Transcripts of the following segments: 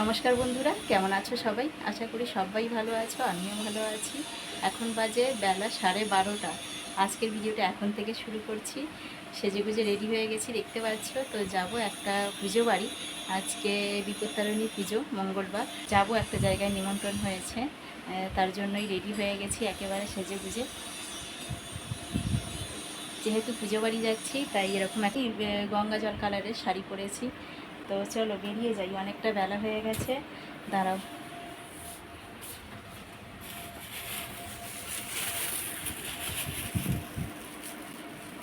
নমস্কার বন্ধুরা, কেমন আছো সবাই? আশা করি সবাই ভালো আছো, আমিও ভালো আছি। এখন বাজে বেলা সাড়ে বারোটা। আজকের ভিডিওটা এখন থেকে শুরু করছি। সেজে গুজে রেডি হয়ে গেছি, দেখতে পাচ্ছ? তো যাব একটা পুজো বাড়ি। আজকে বিপত্তারণী পুজো, মঙ্গলবার। যাব একটা জায়গায় নিমন্ত্রণ হয়েছে। তার জন্যই রেডি হয়ে গেছি একেবারে সেজে গুজে। যেহেতু পুজো বাড়ি যাচ্ছি, তাই এরকম একই গঙ্গা জল কালারের শাড়ি পরেছি। তো চলো বেরিয়ে যাই, অনেকটা বেলা হয়ে গেছে। দাঁড়াও।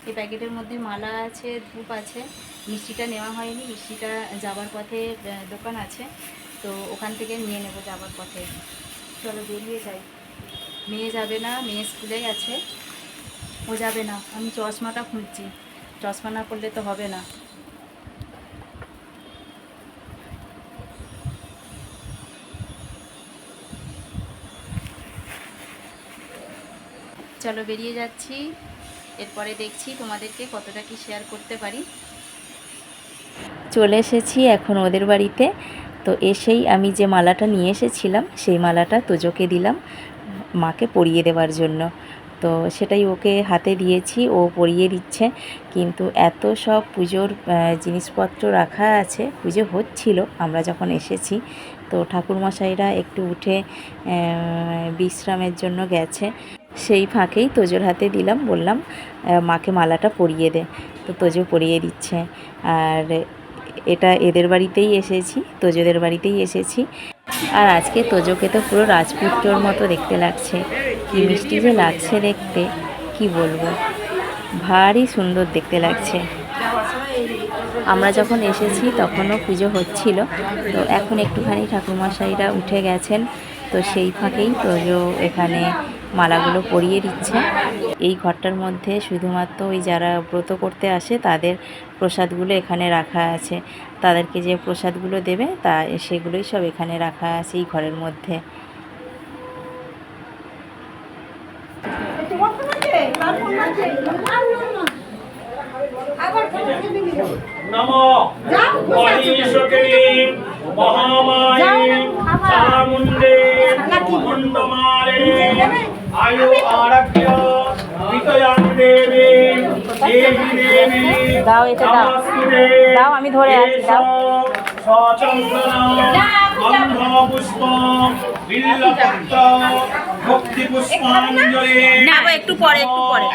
এই প্যাকেটের মধ্যে মালা আছে, ধূপ আছে। মিষ্টিটা নেওয়া হয়নি, মিষ্টিটা যাবার পথে দোকান আছে। তো ওখান থেকে নিয়ে নেব যাবার পথে। চলো বেরিয়ে যাই। মেয়ে যাবে না, মেয়ে স্কুলে আছে। ও যাবে না, আমি চশমাটা খুঁজছি। চশমা না করলে তো হবে না। চলো বেরিয়ে যাচ্ছি। এরপরে দেখছি তোমাদেরকে কতটা কি শেয়ার করতে পারি। চলে এসেছি এখন ওদের বাড়িতে। তো এসেই আমি যে মালাটা নিয়ে এসেছিলাম, সেই মালাটা তোজোকে দিলাম মাকে পরিয়ে দেওয়ার জন্য। তো সেটাই ওকে হাতে দিয়েছি, ও পরিয়ে দিচ্ছে। কিন্তু এত সব পুজোর জিনিসপত্র রাখা আছে, পুজো হচ্ছিল, আমরা যখন এসেছি, তো ঠাকুরমশাইরা একটু উঠে বিশ্রামের জন্য গেছে। সেই ফাঁকেই তোজোর হাতে দিলাম, বললাম মাকে মালাটা পরিয়ে দে। তো তোজো পরিয়ে দিচ্ছে। আর এটা এদের বাড়িতেই এসেছি, তোজোদের বাড়িতেই এসেছি। আর আজকে তোজোকে তো পুরো রাজপুত্রর মতো দেখতে লাগছে। কি মিষ্টি যে লাগছে দেখতে, কি বলব? ভারী সুন্দর দেখতে লাগছে। আমরা যখন এসেছি তখনও পুজো হচ্ছিল, তো এখন একটুখানি ঠাকুরমশাইরা উঠে গেছেন, তো সেই ফাঁকেই তোজো এখানে মালাগুলো পরিয়ে দিচ্ছে। এই ঘরটার মধ্যে শুধুমাত্র ওই যারা ব্রত করতে আসে তাদের প্রসাদগুলো এখানে রাখা আছে। তাদেরকে যে প্রসাদগুলো দেবে তা সেগুলোই সব এখানে রাখা আছে এই ঘরের মধ্যে। মহামায়ী চামুণ্ডে মুন্ডমালে আয়ু আরভ্য বিতয়াং দেবী দেবী দেবী দাও, এটা দাও। নমস্তুতে। দাও, আমি ধরে আছি, দাও। সচন্দন গন্ধ পুষ্প বিল্লপত্র ভক্তি পুষ্পাঞ্জলি না গো, একটু পরে, একটু পরে।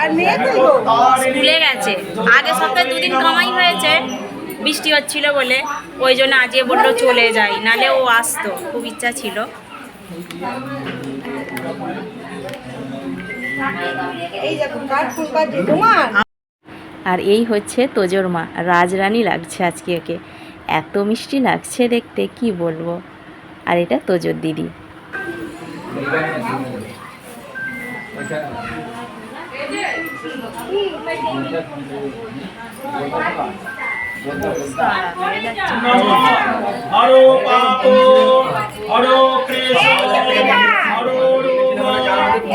স্কুলে গেছে আগে সপ্তাহে দুদিন কামাই হয়েছে বৃষ্টি হচ্ছিল বলে ওই জন্য আজকে বলল চলে যাই নালে ও আসতো খুব ইচ্ছা ছিল আর এই হচ্ছে তোজোর মা। রাজরানী লাগছে আজকে একে এত মিষ্টি লাগছে দেখতে, কি বলব? আর এটা তোজোর দিদি।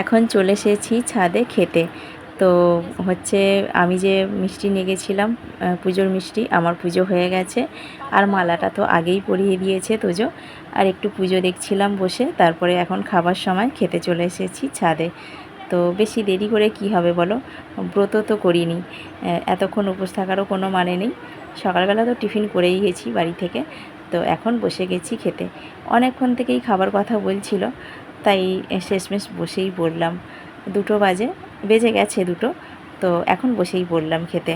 এখন চলে এসেছি ছাদে খেতে। তো হচ্ছে আমি যে মিষ্টি নিয়ে গেছিলাম পুজোর মিষ্টি, আমার পুজো হয়ে গেছে। আর মালাটা তো আগেই পরিয়ে দিয়েছে তোজো। আর একটু পুজো দেখছিলাম বসে, তারপরে এখন খাবার সময় খেতে চলে এসেছি ছাদে। তো বেশি দেরি করে কি হবে বলো? ব্রত তো করিনি। এতক্ষণ উপোস থাকারও কোনো মানে নেই। সকালবেলা তো টিফিন করেই গেছি বাড়ি থেকে। তো এখন বসে গেছি খেতে। অনেকক্ষণ থেকেই খাবার কথা বলছিল, তাই শেষমেশ বসেই বললাম, দুটো বাজে, বেজে গেছে দুটো, তো এখন বসেই বললাম খেতে।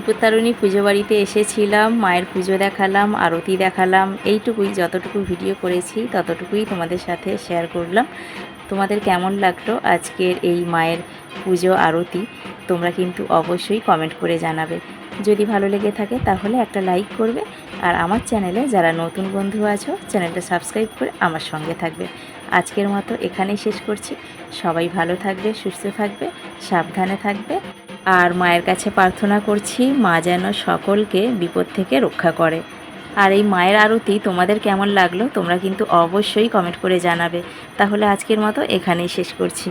মাতারণী পুজো বাড়িতে এসেছিলাম, মায়ের পুজো দেখালাম, আরতি দেখালাম, এইটুকুই যতটুকু ভিডিও করেছি ততটুকুই তোমাদের সাথে শেয়ার করলাম। তোমাদের কেমন লাগল আজকের এই মায়ের পুজো আরতি? তোমরা কিন্তু অবশ্যই কমেন্ট করে জানাবে। যদি ভালো লেগে থাকে তাহলে একটা লাইক করবে আর আমার চ্যানেলে যারা নতুন বন্ধু আছো চ্যানেলটা সাবস্ক্রাইব করে আমার সঙ্গে থাকবে। আজকের মতো এখানেই শেষ করছি। সবাই ভালো থাকবে, সুস্থ থাকবে, সাবধানে থাকবে। আর মায়ের কাছে প্রার্থনা করছি মা যেন সকলকে বিপদ থেকে রক্ষা করে। আর এই মায়ের আরতি তোমাদের কেমন লাগল তোমরা কিন্তু অবশ্যই কমেন্ট করে জানাবে। তাহলে আজকের মতো এখানেই শেষ করছি।